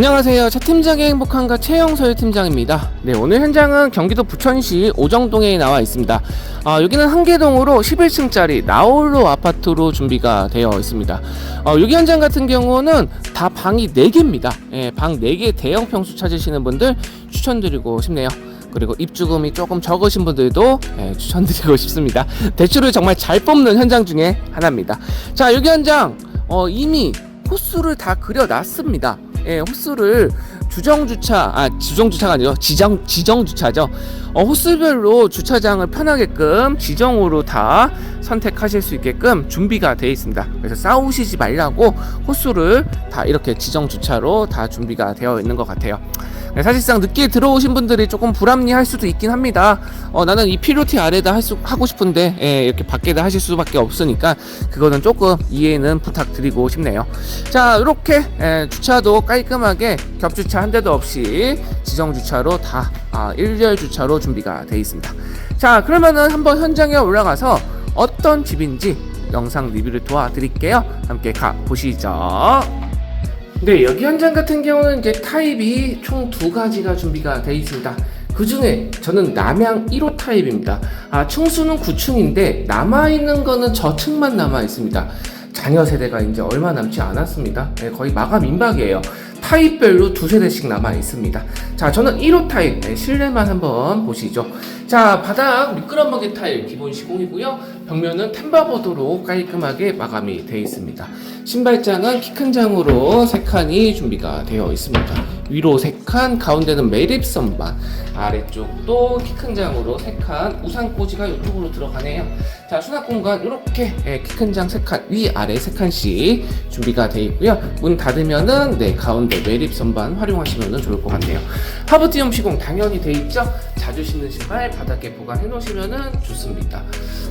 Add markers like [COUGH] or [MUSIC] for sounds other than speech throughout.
안녕하세요. 차 팀장의 행복한가 최영설 팀장입니다. 네, 오늘 현장은 경기도 부천시 오정동에 나와 있습니다. 아, 여기는 한계동으로 11층짜리 나홀로 아파트로 준비가 되어 있습니다. 어, 여기 현장 같은 경우는 다 방이 4개입니다. 예, 방 4개 대형 평수 찾으시는 분들 추천드리고 싶네요. 그리고 입주금이 조금 적으신 분들도 예, 추천드리고 [LAUGHS] 싶습니다. 대출을 정말 잘 뽑는 현장 중에 하나입니다. 자, 여기 현장 어, 이미 호수를 다 그려놨습니다. 예, 호수를 주정 주차, 아 주정 주차가 아니죠, 지정 지정 주차죠. 어, 호수별로 주차장을 편하게끔 지정으로 다 선택하실 수 있게끔 준비가 되어 있습니다. 그래서 싸우시지 말라고 호수를 다 이렇게 지정 주차로 다 준비가 되어 있는 것 같아요. 네, 사실상 늦게 들어오신 분들이 조금 불합리할 수도 있긴 합니다. 어, 나는 이 피로티 아래다 할 수, 하고 싶은데 예, 이렇게 밖에다 하실 수밖에 없으니까 그거는 조금 이해는 부탁드리고 싶네요. 자, 이렇게 예, 주차도 깔끔하게 겹주차 한 대도 없이 지정 주차로 다 아, 일렬 주차로 준비가 되어 있습니다. 자, 그러면은 한번 현장에 올라가서 어떤 집인지 영상 리뷰를 도와드릴게요. 함께 가 보시죠. 네, 여기 현장 같은 경우는 이제 타입이 총 두 가지가 준비가 되어 있습니다. 그 중에 저는 남양 1호 타입입니다. 아, 층수는 9층인데 남아있는 거는 저층만 남아있습니다. 자녀 세대가 이제 얼마 남지 않았습니다. 네, 거의 마감 임박이에요. 타입별로 두 세 대씩 남아 있습니다. 자, 저는 1호 타입 네, 실내만 한번 보시죠. 자, 바닥 미끄럼먹이 타일 기본 시공이고요. 벽면은 템바보드로 깔끔하게 마감이 되어 있습니다. 신발장은 키 큰 장으로 세 칸이 준비가 되어 있습니다. 위로 세 칸, 가운데는 매립 선반, 아래쪽도 키 큰 장으로 세 칸, 우산 꽂이가 이쪽으로 들어가네요. 자, 수납 공간 이렇게 예, 키큰장세 칸, 위 아래 세 칸씩 준비가 되어 있고요. 문 닫으면은 네 가운데 매립 선반 활용하시면 좋을 것 같네요. 하부티움 시공 당연히 돼 있죠. 자주 신는 신발 바닥에 보관해 놓으시면 좋습니다.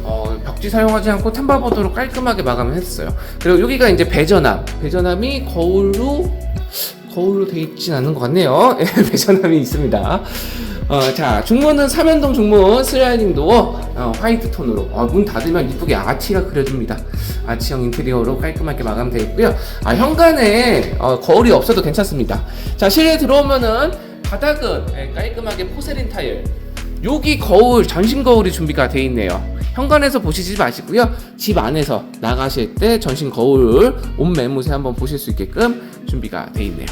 어, 벽지 사용하지 않고 템바보드로 깔끔하게 마감을 했어요. 그리고 여기가 이제 배전함, 배전함이 거울로 거울로 돼 있진 않은 것 같네요. [LAUGHS] 예, 배전함이 있습니다. 어, 자, 중문은 삼연동 중문 슬라이딩 도어 어, 화이트 톤으로 어, 문 닫으면 이쁘게 아치가 그려집니다. 아치형 인테리어로 깔끔하게 마감되어 있고요. 아, 현관에 어, 거울이 없어도 괜찮습니다. 자, 실내 들어오면은 바닥은 예, 깔끔하게 포세린 타일. 여기 거울 전신 거울이 준비가 되어 있네요. 현관에서 보시지 마시고요. 집 안에서 나가실 때 전신 거울 옷 매무새 한번 보실 수 있게끔 준비가 되어 있네요.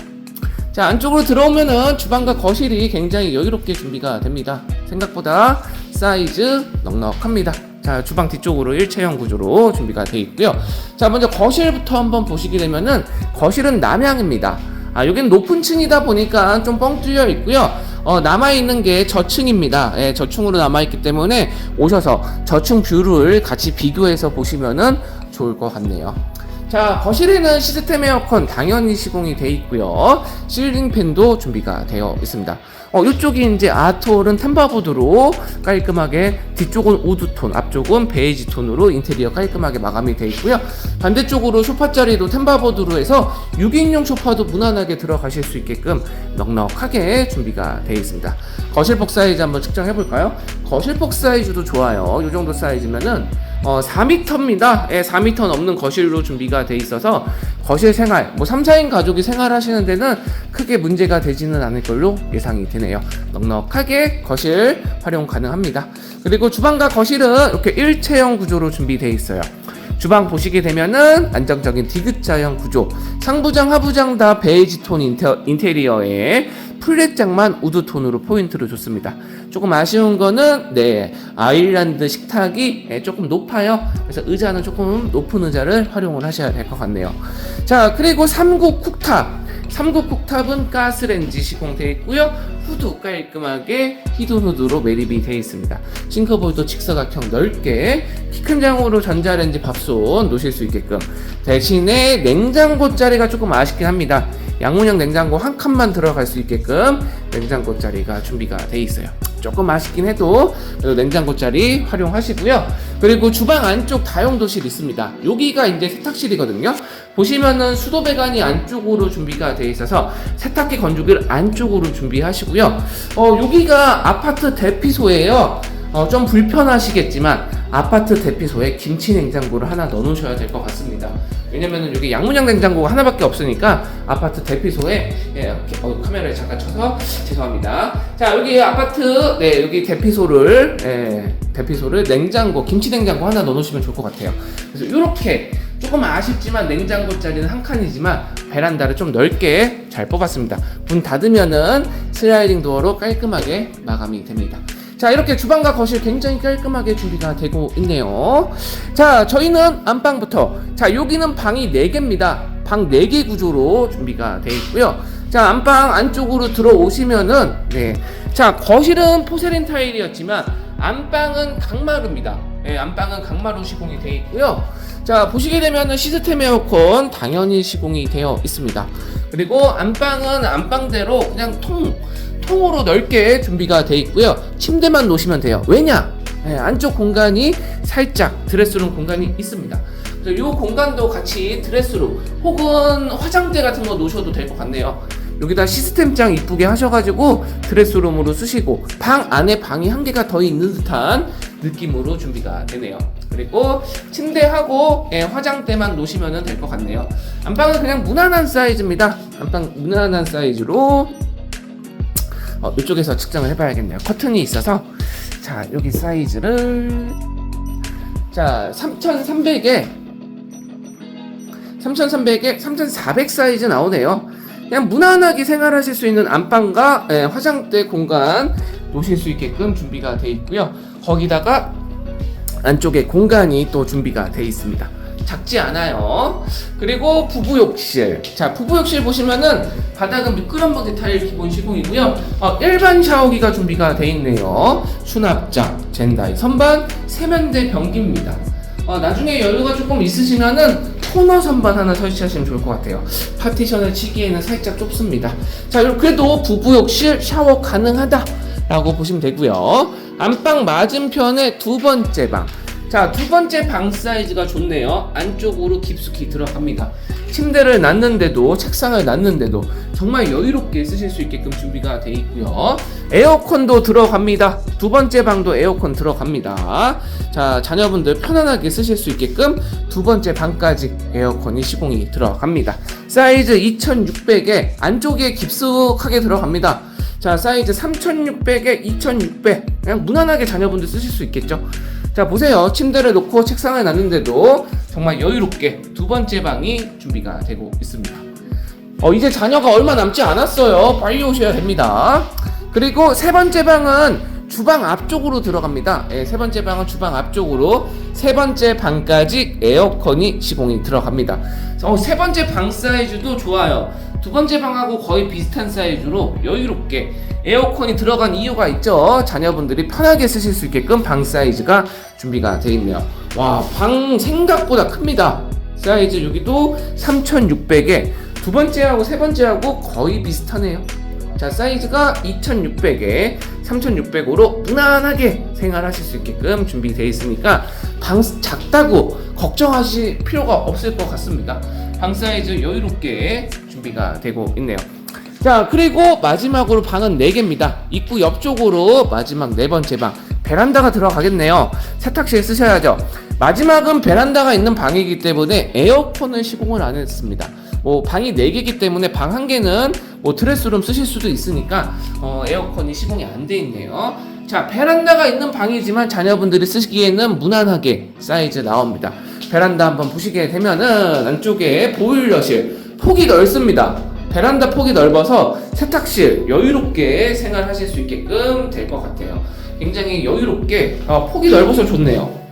자 안쪽으로 들어오면은 주방과 거실이 굉장히 여유롭게 준비가 됩니다. 생각보다 사이즈 넉넉합니다. 자 주방 뒤쪽으로 일체형 구조로 준비가 되어 있고요. 자 먼저 거실부터 한번 보시게 되면은 거실은 남향입니다. 아 여기는 높은 층이다 보니까 좀 뻥 뚫려 있고요. 어, 남아있는 게 저층입니다. 예, 저층으로 남아있기 때문에 오셔서 저층 뷰를 같이 비교해서 보시면은 좋을 것 같네요. 자, 거실에는 시스템 에어컨 당연히 시공이 되어 있고요. 실링 팬도 준비가 되어 있습니다. 어, 이쪽이 이제 아트홀은 템바보드로 깔끔하게 뒤쪽은 우드톤, 앞쪽은 베이지 톤으로 인테리어 깔끔하게 마감이 되어 있고요. 반대쪽으로 소파 자리도 템바보드로 해서 6인용 소파도 무난하게 들어가실 수 있게끔 넉넉하게 준비가 되어 있습니다. 거실 폭 사이즈 한번 측정해 볼까요? 거실 폭 사이즈도 좋아요. 이 정도 사이즈면은 어, 4m입니다. 예, 4m 넘는 거실로 준비가 돼 있어서 거실 생활, 뭐 3, 4인 가족이 생활하시는 데는 크게 문제가 되지는 않을 걸로 예상이 되네요. 넉넉하게 거실 활용 가능합니다. 그리고 주방과 거실은 이렇게 일체형 구조로 준비되어 있어요. 주방 보시게 되면은 안정적인 디귿자형 구조, 상부장, 하부장 다 베이지 톤 인테, 인테리어에 플랫장만 우드 톤으로 포인트를 줬습니다. 조금 아쉬운 거는 네 아일랜드 식탁이 예, 조금 높아요. 그래서 의자는 조금 높은 의자를 활용을 하셔야 될 것 같네요. 자 그리고 3구 쿡탑. 3구 쿡탑은 가스렌지 시공되어 있고요. 후드 깔끔하게 히든 후드로 매립이 되어 있습니다. 싱크볼도 직사각형 넓게 키 큰 장으로 전자레인지 밥솥 놓으실 수 있게끔 대신에 냉장고 자리가 조금 아쉽긴 합니다. 양문형 냉장고 한 칸만 들어갈 수 있게끔 냉장고 자리가 준비가 돼 있어요. 조금 아쉽긴 해도 냉장고 자리 활용하시고요. 그리고 주방 안쪽 다용도실 있습니다. 여기가 이제 세탁실이거든요. 보시면은 수도 배관이 안쪽으로 준비가 돼 있어서 세탁기 건조기를 안쪽으로 준비하시고요. 어, 여기가 아파트 대피소예요. 어, 좀 불편하시겠지만 아파트 대피소에 김치 냉장고를 하나 넣어놓으셔야 될 것 같습니다. 왜냐면은 여기 양문형 냉장고가 하나밖에 없으니까 아파트 대피소에 예, 어, 카메라를 잠깐 쳐서 죄송합니다. 자 여기 아파트 네 여기 대피소를 예, 대피소를 냉장고 김치 냉장고 하나 넣어놓으시면 좋을 것 같아요. 그래서 이렇게 조금 아쉽지만 냉장고 자리는 한 칸이지만 베란다를 좀 넓게 잘 뽑았습니다. 문 닫으면은 슬라이딩 도어로 깔끔하게 마감이 됩니다. 자 이렇게 주방과 거실 굉장히 깔끔하게 준비가 되고 있네요. 자 저희는 안방부터 자 여기는 방이 4개입니다. 방 4개 구조로 준비가 되어 있고요. 자 안방 안쪽으로 들어오시면은 네자 거실은 포세린 타일이었지만 안방은 강마루입니다. 네, 안방은 강마루 시공이 되어 있고요. 자 보시게 되면은 시스템 에어컨 당연히 시공이 되어 있습니다. 그리고 안방은 안방대로 그냥 통 통으로 넓게 준비가 되어 있고요. 침대만 놓으시면 돼요. 왜냐? 예, 안쪽 공간이 살짝 드레스룸 공간이 있습니다. 이 공간도 같이 드레스룸 혹은 화장대 같은 거 놓으셔도 될 것 같네요. 여기다 시스템장 이쁘게 하셔가지고 드레스룸으로 쓰시고 방 안에 방이 한 개가 더 있는 듯한 느낌으로 준비가 되네요. 그리고 침대하고 예, 화장대만 놓으시면 될 것 같네요. 안방은 그냥 무난한 사이즈입니다. 안방 무난한 사이즈로 어, 이쪽에서 측정을 해봐야겠네요. 커튼이 있어서 자 여기 사이즈를 자 3,300에 3,300에 3,400 사이즈 나오네요. 그냥 무난하게 생활하실 수 있는 안방과 예, 화장대 공간 놓으실 수 있게끔 준비가 되어 있고요. 거기다가 안쪽에 공간이 또 준비가 되어 있습니다. 작지 않아요. 그리고 부부 욕실. 자, 부부 욕실 보시면은 바닥은 미끄럼버기 타일 기본 시공이고요. 어, 일반 샤워기가 준비가 되어 있네요. 수납장, 젠다이, 선반, 세면대 변기입니다. 어, 나중에 여유가 조금 있으시면은 코너 선반 하나 설치하시면 좋을 것 같아요. 파티션을 치기에는 살짝 좁습니다. 자, 그래도 부부 욕실 샤워 가능하다. 라고 보시면 되고요. 안방 맞은편에 두 번째 방. 자, 두 번째 방 사이즈가 좋네요. 안쪽으로 깊숙이 들어갑니다. 침대를 놨는데도, 책상을 놨는데도 정말 여유롭게 쓰실 수 있게끔 준비가 되어 있고요. 에어컨도 들어갑니다. 두 번째 방도 에어컨 들어갑니다. 자, 자녀분들 편안하게 쓰실 수 있게끔 두 번째 방까지 에어컨이 시공이 들어갑니다. 사이즈 2600에 안쪽에 깊숙하게 들어갑니다. 자, 사이즈 3600에 2600. 그냥 무난하게 자녀분들 쓰실 수 있겠죠. 자 보세요 침대를 놓고 책상을 놨는데도 정말 여유롭게 두 번째 방이 준비가 되고 있습니다 어 이제 자녀가 얼마 남지 않았어요 빨리 오셔야 됩니다 그리고 세 번째 방은 주방 앞쪽으로 들어갑니다 예, 세 번째 방은 주방 앞쪽으로 세 번째 방까지 에어컨이 시공이 들어갑니다 어, 세 번째 방 사이즈도 좋아요 두 번째 방하고 거의 비슷한 사이즈로 여유롭게 에어컨이 들어간 이유가 있죠. 자녀분들이 편하게 쓰실 수 있게끔 방 사이즈가 준비가 되어 있네요. 와, 방 생각보다 큽니다. 사이즈 여기도 3600에 두 번째하고 세 번째하고 거의 비슷하네요. 자, 사이즈가 2600에 3600으로 무난하게 생활하실 수 있게끔 준비되어 있으니까 방 작다고 걱정하실 필요가 없을 것 같습니다. 방 사이즈 여유롭게 준비가 되고 있네요. 자, 그리고 마지막으로 방은 4개입니다. 입구 옆쪽으로 마지막 네 번째 방. 베란다가 들어가겠네요. 세탁실 쓰셔야죠. 마지막은 베란다가 있는 방이기 때문에 에어컨을 시공을 안 했습니다. 뭐 방이 4개이기 때문에 방 한 개는 뭐 드레스룸 쓰실 수도 있으니까 어, 에어컨이 시공이 안 돼 있네요. 자, 베란다가 있는 방이지만 자녀분들이 쓰기에는 무난하게 사이즈 나옵니다. 베란다 한번 보시게 되면은 안쪽에 보일러실 폭이 넓습니다. 베란다 폭이 넓어서 세탁실 여유롭게 생활하실 수 있게끔 될 것 같아요. 굉장히 여유롭게 어, 폭이 넓어서 좋네요.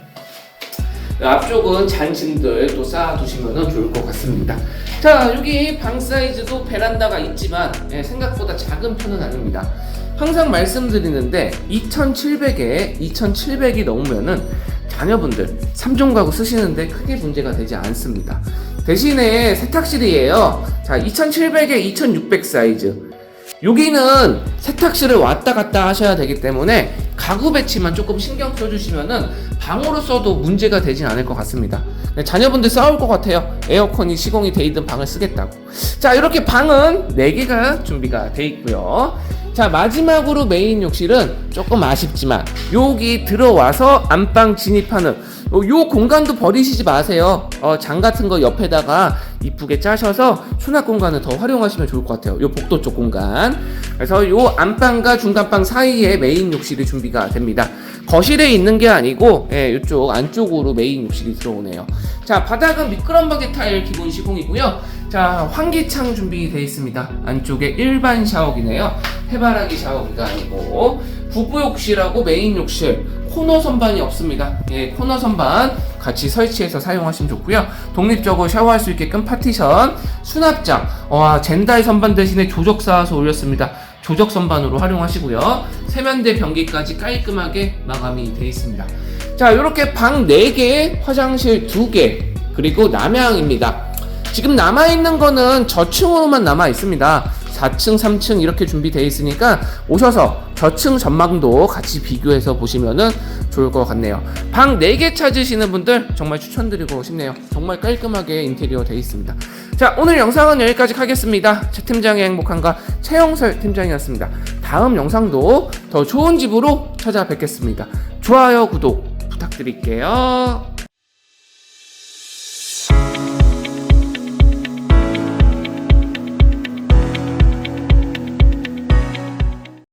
앞쪽은 잔짐들 또 쌓아두시면 좋을 것 같습니다. 자, 여기 방 사이즈도 베란다가 있지만 예, 생각보다 작은 편은 아닙니다. 항상 말씀드리는데 2,700에 2,700이 넘으면은 자녀분들 3종 가구 쓰시는데 크게 문제가 되지 않습니다. 대신에 세탁실이에요. 자, 2,700에 2,600 사이즈. 여기는 세탁실을 왔다 갔다 하셔야 되기 때문에 가구 배치만 조금 신경 써주시면은 방으로 써도 문제가 되진 않을 것 같습니다. 네, 자녀분들 싸울 것 같아요. 에어컨이 시공이 돼 있는 방을 쓰겠다고. 자, 이렇게 방은 4개가 준비가 돼 있고요. 자 마지막으로 메인 욕실은 조금 아쉽지만 여기 들어와서 안방 진입하는 요, 요 공간도 버리시지 마세요. 어, 장 같은 거 옆에다가 이쁘게 짜셔서 수납 공간을 더 활용하시면 좋을 것 같아요. 요 복도 쪽 공간. 그래서 요 안방과 중간방 사이에 메인 욕실이 준비가 됩니다. 거실에 있는 게 아니고 예, 이쪽 안쪽으로 메인 욕실이 들어오네요. 자 바닥은 미끄럼바게 타일 기본 시공이고요. 자 환기창 준비되어 있습니다. 안쪽에 일반 샤워기네요. 해바라기 샤워기가 아니고 부부 욕실하고 메인 욕실 코너 선반이 없습니다. 예, 코너 선반 같이 설치해서 사용하시면 좋고요. 독립적으로 샤워할 수 있게끔 파티션, 수납장, 와 젠다이 선반 대신에 조적 쌓아서 올렸습니다. 조적 선반으로 활용하시고요. 세면대 변기까지 깔끔하게 마감이 되어 있습니다. 자, 이렇게 방 4개, 화장실 2개, 그리고 남양입니다. 지금 남아있는 거는 저층으로만 남아 있습니다. 4층, 3층 이렇게 준비되어 있으니까 오셔서 저층 전망도 같이 비교해서 보시면은 좋을 것 같네요. 방 4개 찾으시는 분들 정말 추천드리고 싶네요. 정말 깔끔하게 인테리어 되어 있습니다. 자, 오늘 영상은 여기까지 하겠습니다. 최 팀장의 행복한가 최영설 팀장이었습니다. 다음 영상도 더 좋은 집으로 찾아뵙겠습니다. 좋아요, 구독 부탁드릴게요.